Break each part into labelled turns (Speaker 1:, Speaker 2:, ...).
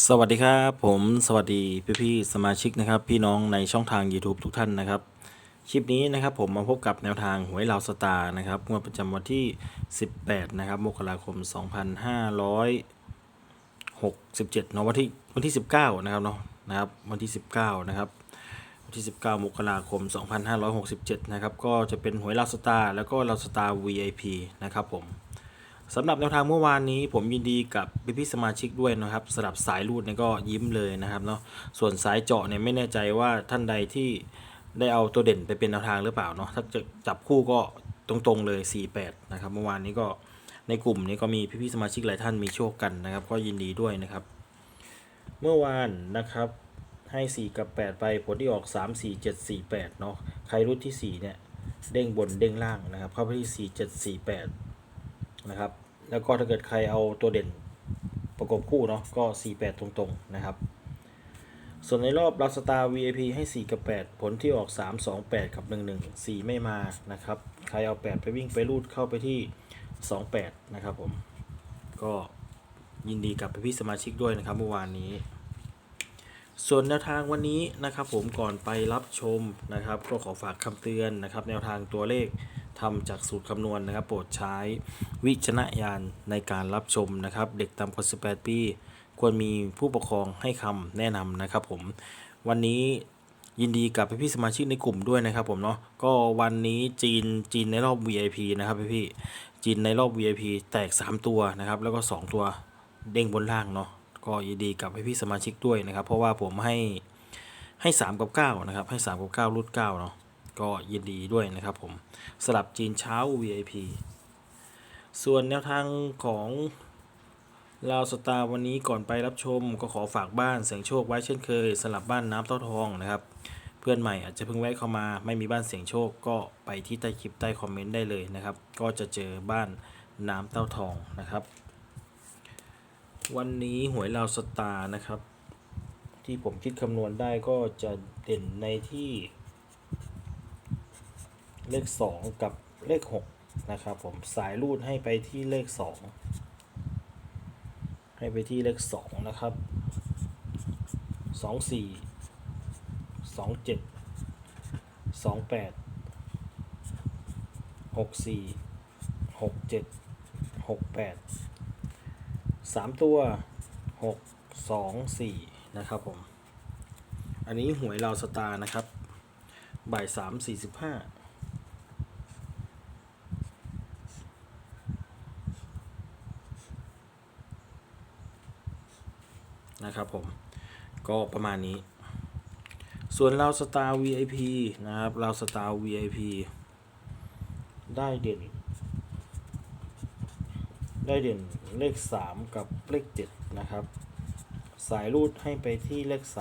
Speaker 1: สวัสดีครับ ผมสวัสดีพี่พี่ๆสมาชิกนะครับ พี่น้องในช่องทาง YouTube ทุกท่านนะครับ คลิปนี้นะครับผมมาพบกับแนวทางหวยลาวสตาร์นะครับงวดประจำวันที่ 18 นะครับมกราคม 2567เนาะวันที่วันที่ 19 นะครับเนาะนะครับวันที่ 19 นะครับวันที่ 19 มกราคม 2567 นะครับ ก็จะเป็นหวยลาวสตาร์แล้วก็ลาวสตาร์ VIP นะครับผม สำหรับแนวทางเมื่อวานนี้ผมยินดีกับพี่พี่ๆสมาชิกด้วยนะครับสำหรับสายรูดเนี่ยก็ยิ้มเลยนะครับเนาะส่วนสายเจาะเนี่ยไม่แน่ใจว่าท่านใดที่ได้เอาตัวเด่นไปเป็นแนวทางหรือเปล่าเนาะถ้าจะจับคู่ก็ตรงๆเลย 48 นะครับ เมื่อวานนี้ก็ในกลุ่มนี้ก็มีพี่พี่ๆสมาชิกหลายท่านมีโชคกันนะครับ ก็ยินดีด้วยนะครับ เมื่อวานนะครับให้ 4 กับ 8 ไปผลที่ออก 3 4 7 4 8เนาะใครรุ่นที่ 4 เนี่ย เด้งบนเด้งล่างนะครับ เข้าไปที่ 4 7 4 8 นะครับ แล้วก็ถ้าเกิดใครเอาตัวเด่นประกบคู่เนาะก็ 48 ตรงๆ นะครับ ส่วนในรอบรัสตาร์ VIP ให้ 4 กับ 8 ผลที่ออก 3 2 8 กับ 1 1 4 ไม่มานะครับ ใครเอา 8 ไปวิ่งไปรูดเข้าไปที่ 28 นะครับผม ก็ยินดีกับพี่สมาชิกด้วยนะครับเมื่อวานนี้ ส่วนแนวทางวันนี้นะครับผมก่อนไปรับชมนะครับ ก็ขอฝากคำเตือนนะครับ แนวทางตัวเลข ทำจากสูตรคำนวณนะครับ โปรดใช้วิจารณญาณในการรับชมนะครับ เด็กต่ำกว่า 18 ปี ควรมีผู้ปกครองให้คำแนะนำนะครับผม วันนี้ยินดีกับพี่ๆสมาชิกในกลุ่มด้วยนะครับผมเนาะก็วันนี้จีนจีนในรอบ VIP นะครับพี่ๆจีนในรอบ VIP แตก 3 ตัวนะครับ แล้วก็ 2 ตัวเด้งบนล่างเนาะก็ยินดีกับพี่พี่ๆสมาชิกด้วยนะครับ เพราะว่าผมให้ให้ 3 กับ 9 นะครับ ให้ 3 กับ 9 รุ่น9เนาะ ก็ยินดีด้วยนะครับผมสลับจีนเช้า VIP ส่วนแนวทางของลาวสตาร์วันนี้ก่อนไปรับชมก็ขอฝากบ้านเสียงโชคไว้เช่นเคยสลับบ้านน้ำเต้าทองนะครับ เพื่อนใหม่อาจจะเพิ่งแวะเข้ามาไม่มีบ้านเสียงโชคก็ไปที่ใต้คลิปใต้คอมเมนต์ได้เลยนะครับ ก็จะเจอบ้านน้ำเต้าทองนะครับ วันนี้หวยลาวสตาร์นะครับ ที่ผมคิดคำนวณได้ก็จะเด่นในที่ เลข 2 กับเลข 6 นะครับผมสายรูดให้ไปที่เลข 2 ให้ไปที่เลข 2 นะครับ 24 27 28 64 67 68 3 ตัว 6 2 4 นะครับผม อันนี้หวยลาวสตาร์นะครับ บ่าย 3 45 นะครับผม ก็ประมาณนี้ ส่วนลาสตาร์ VIP นะครับลาสตาร์ VIP ได้เด่น ได้เด่นเลข 3 กับเลข 7 นะครับ สายรูดให้ไปที่เลข 3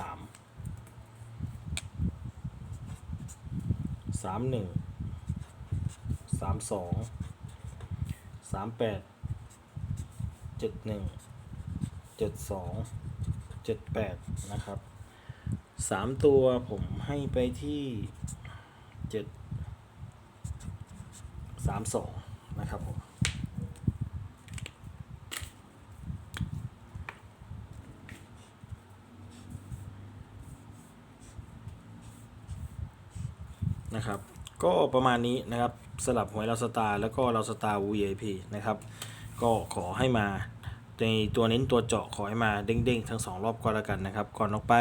Speaker 1: 3 1 3 2 3 8 7 1 7 2 7 8นะครับ3ตัวผมให้ไปที่7 3 2นะครับผมนะครับ ก็ประมาณนี้นะครับสลับหวยเราสตาร์แล้วก็เราสตาร์ VIP นะครับ ก็ขอให้มา ในตัวเน้นตัวเจาะขอให้มาเด้งๆ ทั้ง 2 รอบก็แล้วกันนะครับ ก่อนออกไป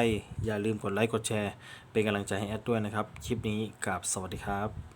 Speaker 1: อย่าลืมกดไลค์กดแชร์ เป็นกำลังใจให้แอดด้วยนะครับ คลิปนี้กับสวัสดีครับ